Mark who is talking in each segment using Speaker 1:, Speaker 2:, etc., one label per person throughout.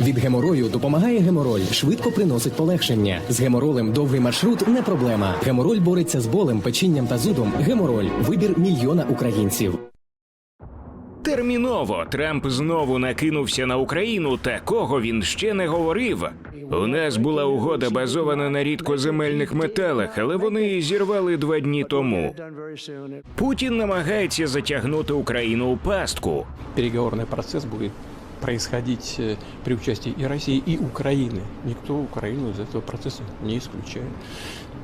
Speaker 1: Від геморою допомагає гемороль, швидко приносить полегшення. З геморолем довгий маршрут не проблема. Гемороль бореться з болем, печінням та зудом. Гемороль вибір мільйона українців.
Speaker 2: Терміново Трамп знову накинувся на Україну. Такого він ще не говорив. У нас була угода базована на рідкоземельних металах, але вони її зірвали два дні тому. Путін намагається затягнути Україну у пастку.
Speaker 3: переговорный процесс будет происходить э, при участии и России, и Украины. Никто Украину из этого процесса не исключает.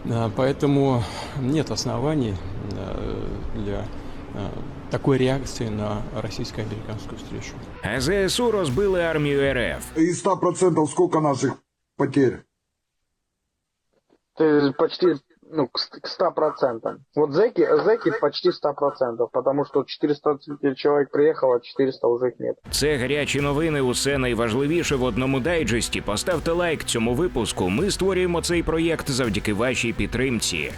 Speaker 3: А, Поэтому нет оснований э, для э, такой реакции на российско-американскую встречу.
Speaker 2: А ЗСУ розбили армію РФ.
Speaker 4: Из 100% сколько наших потерь?
Speaker 5: Ты почти ну, к ст- к ста процентам. Вот зэки, зэки почти ста процентов, потому что 400 человек приехало, 400 уже их нет.
Speaker 2: Це гарячі новини. Усе найважливіше в одному дайджесті. Поставте лайк цьому випуску. Ми створюємо цей проєкт завдяки вашій підтримці.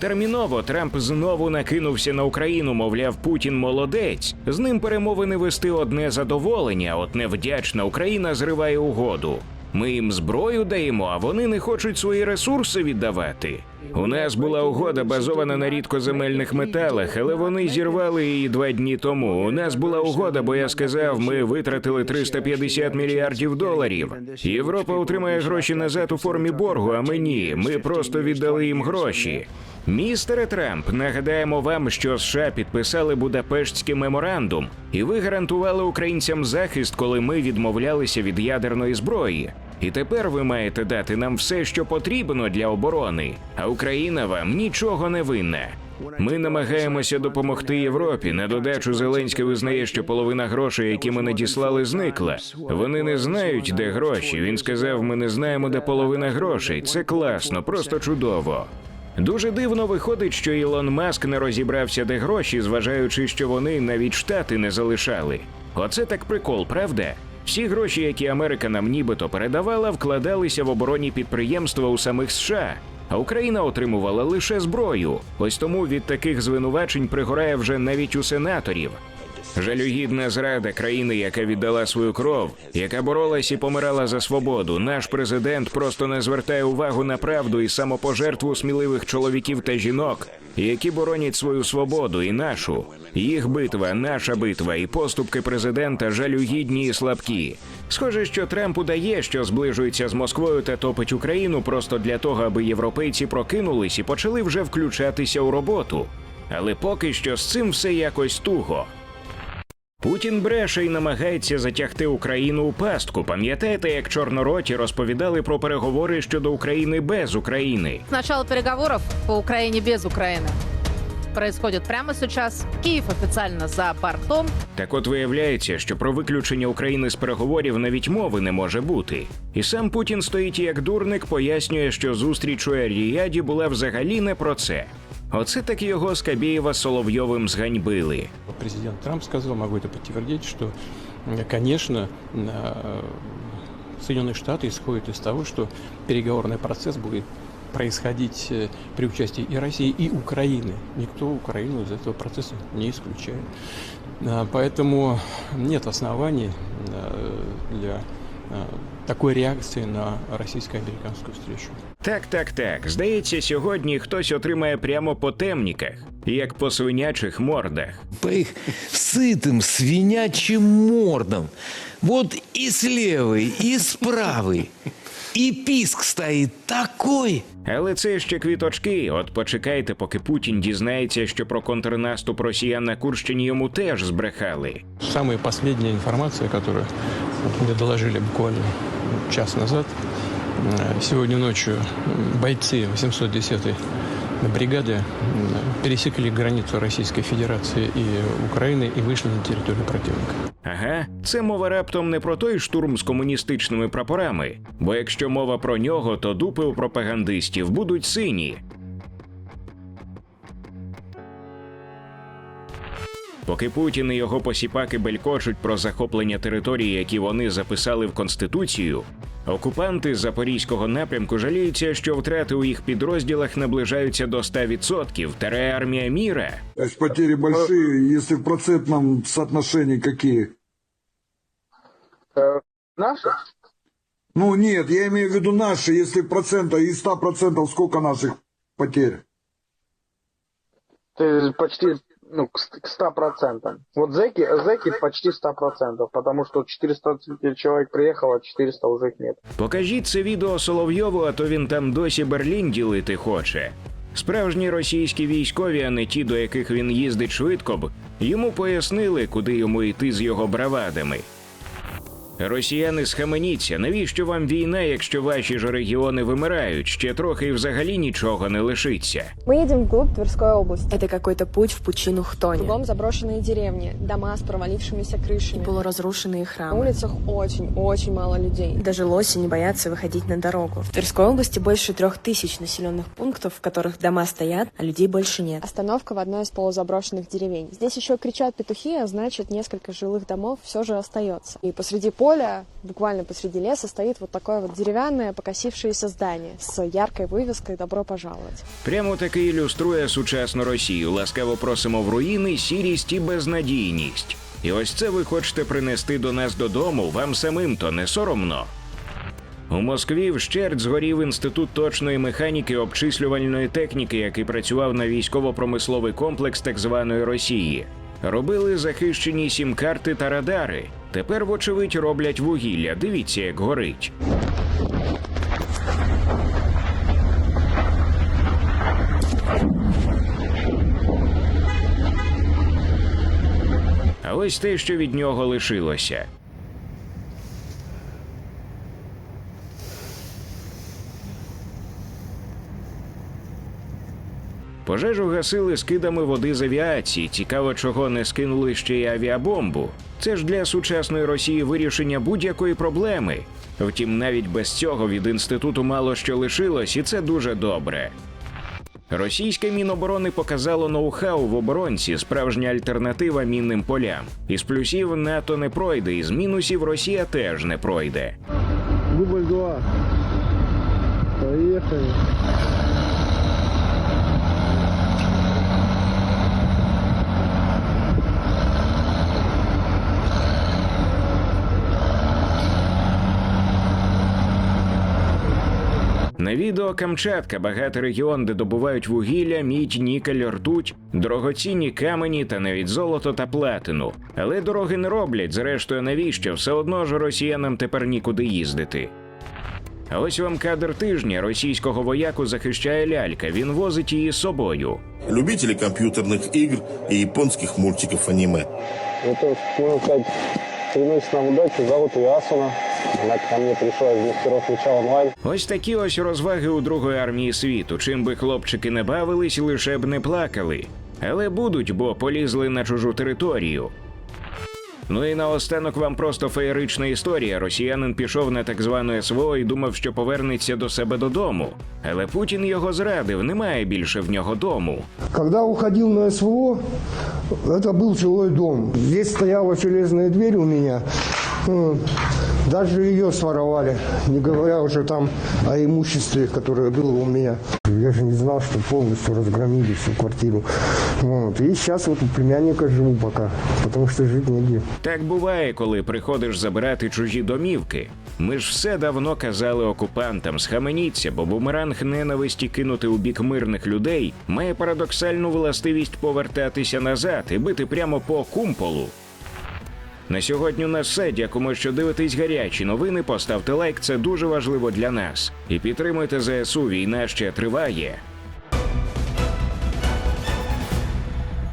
Speaker 2: Терміново Трамп знову накинувся на Україну, мовляв, Путін молодець. З ним перемовини вести одне задоволення, от невдячна Україна зриває угоду. Ми їм зброю даємо, а вони не хочуть свої ресурси віддавати. У нас була угода базована на рідкоземельних металах, але вони зірвали її два дні тому. У нас була угода, бо я сказав, ми витратили 350 мільярдів доларів. Європа отримає гроші назад у формі боргу, а ми ні. Ми просто віддали їм гроші. Містере Трамп, нагадаємо вам, що США підписали Будапештський меморандум, і ви гарантували українцям захист, коли ми відмовлялися від ядерної зброї. І тепер ви маєте дати нам все, що потрібно для оборони, а Україна вам нічого не винна. Ми намагаємося допомогти Європі. На додачу Зеленський визнає, що половина грошей, які ми надіслали, зникла. Вони не знають, де гроші. Він сказав: ми не знаємо, де половина грошей. Це класно, просто чудово. Дуже дивно виходить, що Ілон Маск не розібрався, де гроші, зважаючи, що вони навіть штати не залишали. Оце так прикол, правда? Всі гроші, які Америка нам нібито передавала, вкладалися в оборонні підприємства у самих США. А Україна отримувала лише зброю. Ось тому від таких звинувачень пригорає вже навіть у сенаторів. Жалюгідна зрада країни, яка віддала свою кров, яка боролась і помирала за свободу. Наш президент просто не звертає увагу на правду і самопожертву сміливих чоловіків та жінок, які боронять свою свободу і нашу. Їх битва, наша битва, і поступки президента жалюгідні і слабкі. Схоже, що Трамп удає, що зближується з Москвою та топить Україну просто для того, аби європейці прокинулись і почали вже включатися у роботу. Але поки що з цим все якось туго. Путін бреше і намагається затягти Україну у пастку. Пам'ятаєте, як чорнороті розповідали про переговори щодо України без України?
Speaker 6: Начало переговоров по Украине без Украины происходит прямо сейчас. Киев официально за бортом.
Speaker 2: Так от виявляється, що про виключення України з переговорів навіть мови не може бути. І сам Путін стоїть як дурник, пояснює, що зустріч у Ер-Ріяді була взагалі не про це. Оце так його Скабєєва з Соловйовим зганьбили.
Speaker 3: Президент Трамп сказал, могу это подтвердить, что, э, конечно, э, Соединенные Штаты исходят из того, что переговорный процесс будет происходить э, при участии и России, и Украины. Никто Украину из этого процесса не исключает. А, Поэтому нет оснований э, для э, такой реакции на российско-американскую встречу.
Speaker 2: Так, так, так. Здається, сьогодні хтось отримає прямо по темніках, як по свинячих мордах.
Speaker 7: по их сытым свинячьим мордам. Вот и с левой, и с правой. И писк стоит такой.
Speaker 2: Але це ще квіточки. От почекайте, поки Путін дізнається, що про контрнаступ росіян на Курщині йому теж збрехали.
Speaker 3: Самая последняя информация, которую вот мне доложили буквально час назад, э, сегодня ночью м, бойцы 810-й бригады м, пересекли границу Российской Федерации и Украины и вышли на территорию противника.
Speaker 2: Ага, це мова раптом не про той штурм з комуністичними прапорами. Бо якщо мова про нього, то дупи у пропагандистів будуть сині. Поки Путін і його посіпаки белькочуть про захоплення територій, які вони записали в конституцію, окупанти запорізького напрямку жаліються, що втрати у їх підрозділах наближаються до 100%. Таре армія міра.
Speaker 4: Потери большие, если в процентном соотношении какие?
Speaker 5: Э,
Speaker 4: Ну нет, я имею в виду наши, если процента из 100 процентов сколько наших потерь?
Speaker 5: Ты почти ну, к ст- к 100%. Вот зэки, зэки почти 100%, потому что 400 человек приехало, 400 уже их нет.
Speaker 2: Покажіть це відео Соловйову, а то він там досі Берлін ділити хоче. Справжні російські військові, а не ті, до яких він їздить швидко б, йому пояснили, куди йому йти з його бравадами. Росіяни схаменіться, навіщо вам війна, якщо ваші ж регіони вимирають, ще трохи і взагалі нічого не лишиться.
Speaker 8: Мы едем вглубь Тверской области.
Speaker 9: Это какой-то путь в пучину хтони.
Speaker 8: Кругом заброшенные деревни, дома с провалившимися крышами.
Speaker 9: И полуразрушенные
Speaker 8: На
Speaker 9: храмы.
Speaker 8: улицах очень-очень мало людей.
Speaker 9: Даже лоси не боятся выходить на дорогу. В Тверской области больше трех тысяч населенных пунктов, в которых дома стоят, а людей больше нет.
Speaker 8: Остановка в одной из полузаброшенных деревень. Здесь еще кричат петухи, а значит несколько жилых домов все же остается. И посреди поля, буквально посреди леса, стоит вот такое вот деревянное покосившееся здание с яркой вывеской «Добро пожаловать».
Speaker 2: Прямо таки ілюструє сучасну Росію. Ласкаво просимо в руїни, сірість і безнадійність. І ось це ви хочете принести до нас додому, вам самим то не соромно. У Москві вщерть згорів інститут точної механіки обчислювальної техніки, який працював на військово-промисловий комплекс так званої Росії. Робили захищені сім-карти та радари. Тепер, вочевидь, роблять вугілля. Дивіться, як горить. А ось те, що від нього лишилося. Пожежу гасили скидами води з авіації. Цікаво, чого не скинули ще й авіабомбу. Це ж для сучасної Росії вирішення будь-якої проблеми. Втім, навіть без цього від інституту мало що лишилось, і це дуже добре. Російське міноборони показало ноу-хау в оборонці, справжня альтернатива мінним полям. Із плюсів НАТО не пройде, із мінусів Росія теж не пройде.
Speaker 5: Дубль 2. Поехали.
Speaker 2: На відео Камчатка багатий регіон, де добувають вугілля, мідь, нікель, ртуть, дорогоцінні камені та навіть золото та платину. Але дороги не роблять. Зрештою, навіщо? Все одно ж росіянам тепер нікуди їздити. А ось вам кадр тижня російського вояку захищає лялька. Він возить її з собою.
Speaker 10: любители компьютерных игр и японских мультиков аниме.
Speaker 5: Это, можно сказать, стремлюсь нам удачи. Зовут ее Асуна. Она ко мне пришла из мастеров меча онлайн.
Speaker 2: Ось такі ось розваги у Другої армії світу. Чим би хлопчики не бавились, лише б не плакали. Але будуть, бо полізли на чужу територію. Ну і наостанок вам просто феєрична історія. Росіянин пішов на так звану СВО і думав, що повернеться до себе додому. Але Путін його зрадив, немає більше в нього дому.
Speaker 11: Когда уходил на СВО, это был жилой дом. Здесь стояла железная дверь у меня. Даже ее своровали, не говоря уже там о имуществе, которое было у меня. Я же не знал, что полностью разгромили всю квартиру. Вот. И сейчас вот у племянника живу пока, потому что жить негде.
Speaker 2: Так буває, коли приходиш забирати чужі домівки. Ми ж все давно казали окупантам, схаменіться, бо бумеранг ненависті кинути у бік мирних людей має парадоксальну властивість повертатися назад і бити прямо по кумполу. На сьогодні у нас все. Дякуємо, що дивитесь гарячі новини. Поставте лайк, це дуже важливо для нас. І підтримуйте ЗСУ. Війна ще триває.